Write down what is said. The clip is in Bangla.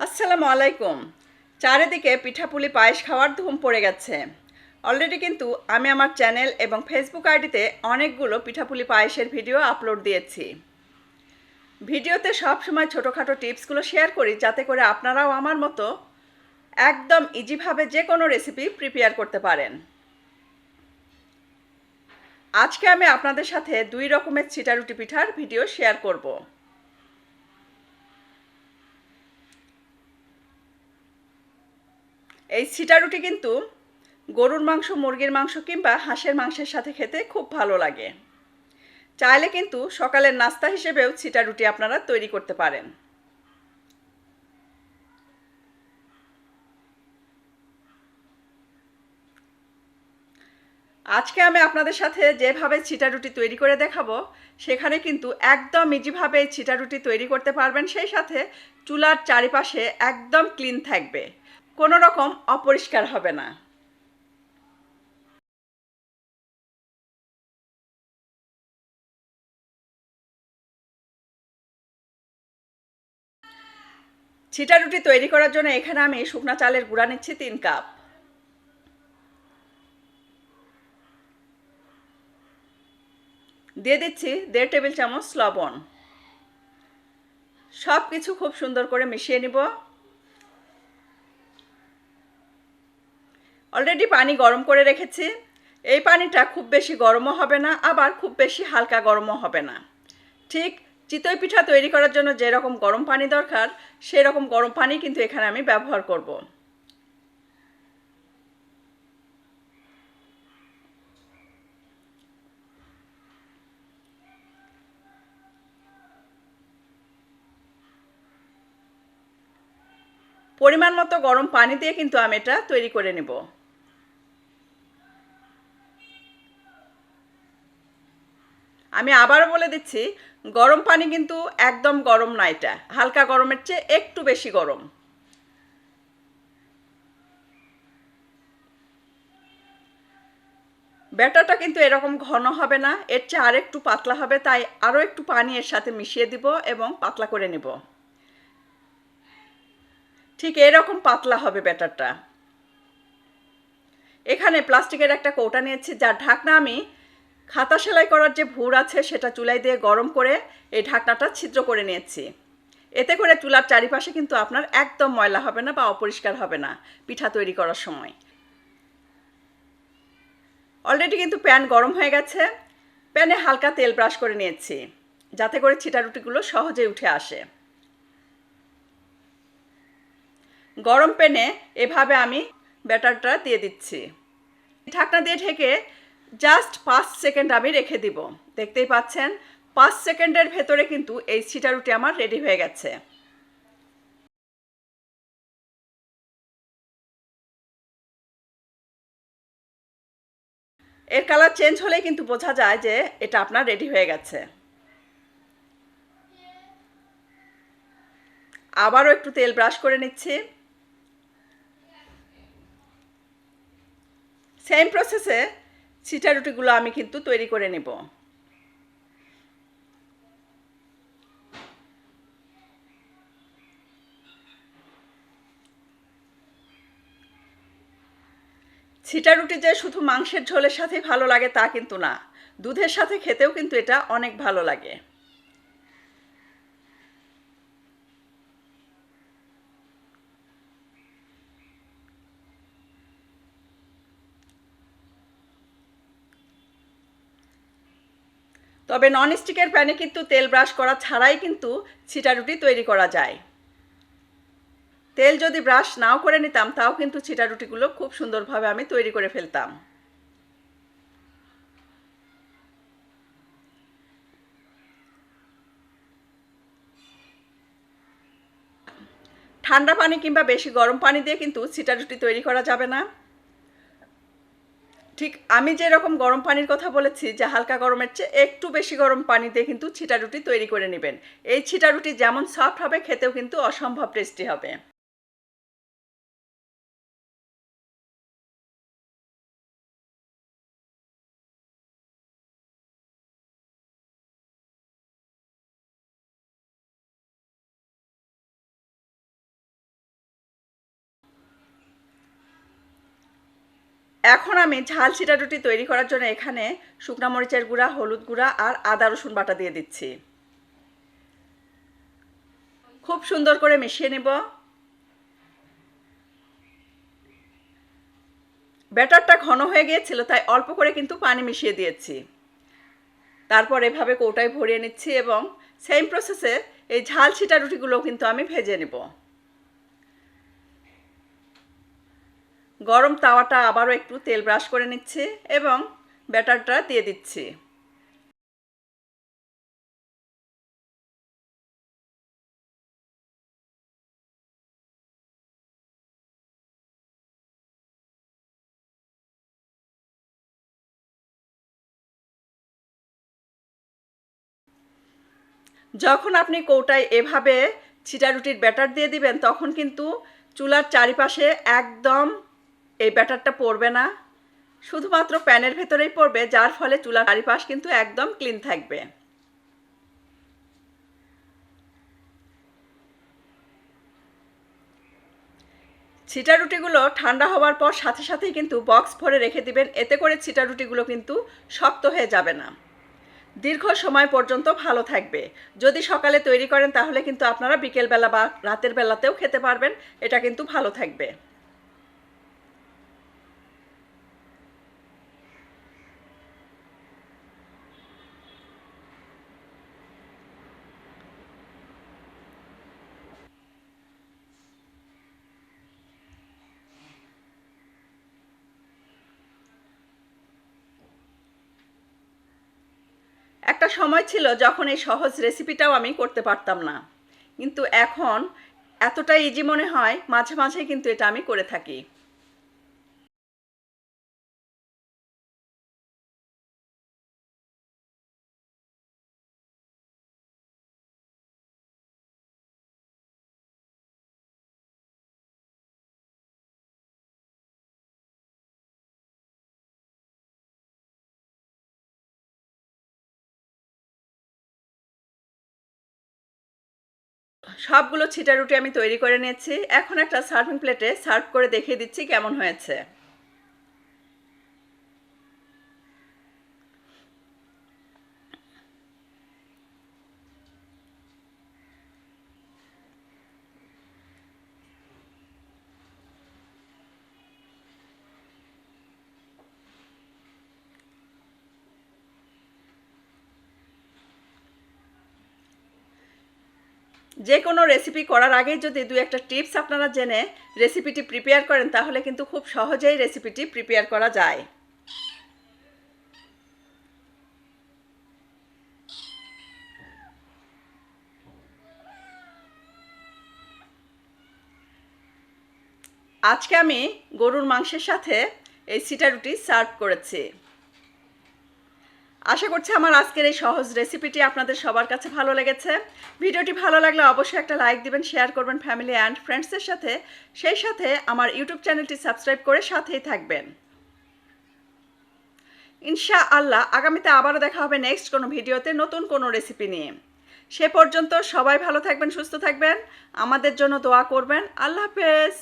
আসসালামু আলাইকুম। চারিদিকে পিঠাপুলি পায়েস খাওয়ার ধুম পড়ে গেছে। অলরেডি কিন্তু আমি আমার চ্যানেল এবং ফেসবুক আইডিতে অনেকগুলো পিঠাপুলি পায়েসের ভিডিও আপলোড দিয়েছি। ভিডিওতে সবসময় ছোটোখাটো টিপসগুলো শেয়ার করি যাতে করে আপনারাও আমার মতো একদম ইজিভাবে যে কোনো রেসিপি প্রিপেয়ার করতে পারেন। আজকে আমি আপনাদের সাথে দুই রকমের চিটারুটি পিঠার ভিডিও শেয়ার করব। এই সিটা রুটি কিন্তু গরুর মাংস, মুরগির মাংস কিংবা হাঁসের মাংসের সাথে খেতে খুব ভালো লাগে। চাইলে কিন্তু সকালের নাস্তা হিসেবেও ছিটা রুটি আপনারা তৈরি করতে পারেন। আজকে আমি আপনাদের সাথে যেভাবে ছিটা রুটি তৈরি করে দেখাবো, সেখানে কিন্তু একদম ইজিভাবে ছিটা রুটি তৈরি করতে পারবেন। সেই সাথে চুলার চারিপাশে একদম ক্লিন থাকবে। কোনো রকম অপরিষ্কার হবে না। ছিটা রুটি তৈরি করার জন্য এখানে আমি শুকনা চালের গুঁড়া নিচ্ছি তিন কাপ। দিয়ে দিচ্ছি দেড় টেবিল চামচ লবণ। সব কিছু খুব সুন্দর করে মিশিয়ে নিব। অলরেডি পানি গরম করে রেখেছি। এই পানিটা খুব বেশি গরমও হবে না, আবার খুব বেশি হালকা গরমও হবে না। ঠিক চিতই পিঠা তৈরি করার জন্য যেরকম গরম পানি দরকার সেই রকম গরম পানি কিন্তু এখানে আমি ব্যবহার করব। পরিমাণ মতো গরম পানি দিয়ে কিন্তু আমি এটা তৈরি করে নেব। আমি আবারও বলে দিচ্ছি, গরম পানি কিন্তু একদম গরম না এটা। হালকা গরমের চেয়ে একটু বেশি গরম। ব্যাটারটা কিন্তু এরকম ঘন হবে না, এর চেয়ে আর একটু পাতলা হবে, তাই আরও একটু পানি এর সাথে মিশিয়ে দিব এবং পাতলা করে নেব। ঠিক এরকম পাতলা হবে ব্যাটারটা। এখানে প্লাস্টিকের একটা কৌটা নিয়েছি, যার ঢাকনা আমি খাতা সেলাই করার যে ভুর আছে সেটা চুলাই দিয়ে গরম করে এই ঢাকনাটা ছিদ্র করে নিয়েছি। এতে করে চুলার চারিপাশে কিন্তু আপনার একদম ময়লা হবে না বা অপরিষ্কার হবে না পিঠা তৈরি করার সময়। অলরেডি কিন্তু প্যান গরম হয়ে গেছে। প্যানে হালকা তেল ব্রাশ করে নিয়েছি, যাতে করে ছিটা রুটিগুলো সহজে উঠে আসে। গরম প্যানে এভাবে আমি ব্যাটারটা দিয়ে দিচ্ছি। ঢাকনা দিয়ে ঢেকে জাস্ট পাঁচ সেকেন্ড আমি রেখে দিব। দেখতেই পাচ্ছেন, পাঁচ সেকেন্ডের ভেতরে কিন্তু এই ছিটা রুটি আমার রেডি হয়ে গেছে। এর কালার চেঞ্জ হলেই কিন্তু বোঝা যায় যে এটা আপনার রেডি হয়ে গেছে। আবারও একটু তেল ব্রাশ করে নিচ্ছি। সেম প্রসেসে ছিটা রুটিগুলো আমি কিন্তু তৈরি করে নেব। ছিটা রুটি যে শুধু মাংসের ঝোলের সাথেই ভালো লাগে তা কিন্তু না। দুধের সাথে খেতেও কিন্তু এটা অনেক ভালো লাগে। তবে ননস্টিকের প্যানে কিন্তু তেল ব্রাশ করা ছাড়াই কিন্তু ছিটা রুটি তৈরি করা যায়। তেল যদি ব্রাশ নাও করে নিতাম, তাও কিন্তু ছিটা রুটিগুলো খুব সুন্দরভাবে আমি তৈরি করে ফেলতাম। ঠান্ডা পানি কিংবা বেশি গরম পানি দিয়ে কিন্তু ছিটা রুটি তৈরি করা যাবে না। ঠিক আমি যেরকম গরম পানির কথা বলেছি, যে হালকা গরমের চেয়ে একটু বেশি গরম পানি দিয়ে কিন্তু ছিটা রুটি তৈরি করে নেবেন। এই ছিটা রুটি যেমন সফট হবে, খেতেও কিন্তু অসম্ভব টেস্টি হবে। এখন আমি ঝাল ছিটা রুটি তৈরি করার জন্য এখানে শুকনা মরিচের গুঁড়া, হলুদ গুঁড়া আর আদা, রসুন বাটা দিয়ে দিচ্ছি। খুব সুন্দর করে মিশিয়ে নেব। ব্যাটারটা ঘন হয়ে গিয়েছিল, তাই অল্প করে কিন্তু পানি মিশিয়ে দিয়েছি। তারপর এভাবে কৌটায় ভরিয়ে নিচ্ছি এবং সেম প্রসেসে এই ঝাল ছিটা রুটিগুলো কিন্তু আমি ভেজে নেব। গরম তাওয়াটা আবারও একটু তেল ব্রাশ করে নিচ্ছি এবং ব্যাটারটা দিয়ে দিচ্ছি। যখন আপনি কৌটায় এভাবে ছিটা রুটির ব্যাটার দিয়ে দিবেন, তখন কিন্তু চুলার চারিপাশে একদম এই ব্যাটারটা পড়বে না। শুধুমাত্র প্যানের ভেতরেই পড়বে যার ফলে চুলার চারিপাশ কিন্তু একদম ক্লিন থাকবে। ছিটা রুটিগুলো ঠান্ডা হওয়ার পর সাথে সাথেই কিন্তু বক্স ভরে রেখে দিবেন, এতে করে ছিটা রুটিগুলো কিন্তু শক্ত হয়ে যাবে না। দীর্ঘ সময় পর্যন্ত ভালো থাকবে। যদি সকালে তৈরি করেন তাহলে কিন্তু আপনারা বিকেলবেলা বা রাতের বেলাতেও খেতে পারবেন, এটা কিন্তু ভালো থাকবে। একটা সময় ছিল যখন এই সহজ রেসিপিটাও আমি করতে পারতাম না। কিন্তু এখন এতটা ইজি মনে হয়, মাঝে মাঝে কিন্তু এটা আমি করে থাকি। সবগুলো ছিটা রুটি আমি তৈরি করে নিয়েছি। এখন একটা সার্ভিং প্লেটে সার্ভ করে দেখিয়ে দিচ্ছি কেমন হয়েছে। যে কোনো রেসিপি করার আগে যদি দু একটা টিপস আপনারা জেনে রেসিপিটি প্রিপেয়ার করেন, তাহলে কিন্তু খুব সহজেই রেসিপিটি প্রিপেয়ার করা যায়। আজকে আমি গরুর মাংসের সাথে এই সিটা রুটি সার্ভ করেছি। আশা করছি আমার আজকের এই সহজ রেসিপিটি আপনাদের সবার কাছে ভালো লেগেছে। ভিডিওটি ভালো লাগলে অবশ্যই একটা লাইক দিবেন শেয়ার করবেন ফ্যামিলি অ্যান্ড ফ্রেন্ডসের সাথে। সেই সাথে আমার ইউটিউব চ্যানেলটি সাবস্ক্রাইব করে সাথেই থাকবেন। ইনশা আল্লাহ আগামীতে আবারও দেখা হবে নেক্সট কোনো ভিডিওতে নতুন কোনো রেসিপি নিয়ে। সে পর্যন্ত সবাই ভালো থাকবেন, সুস্থ থাকবেন। আমাদের জন্য দোয়া করবেন। আল্লাহ হাফেজ।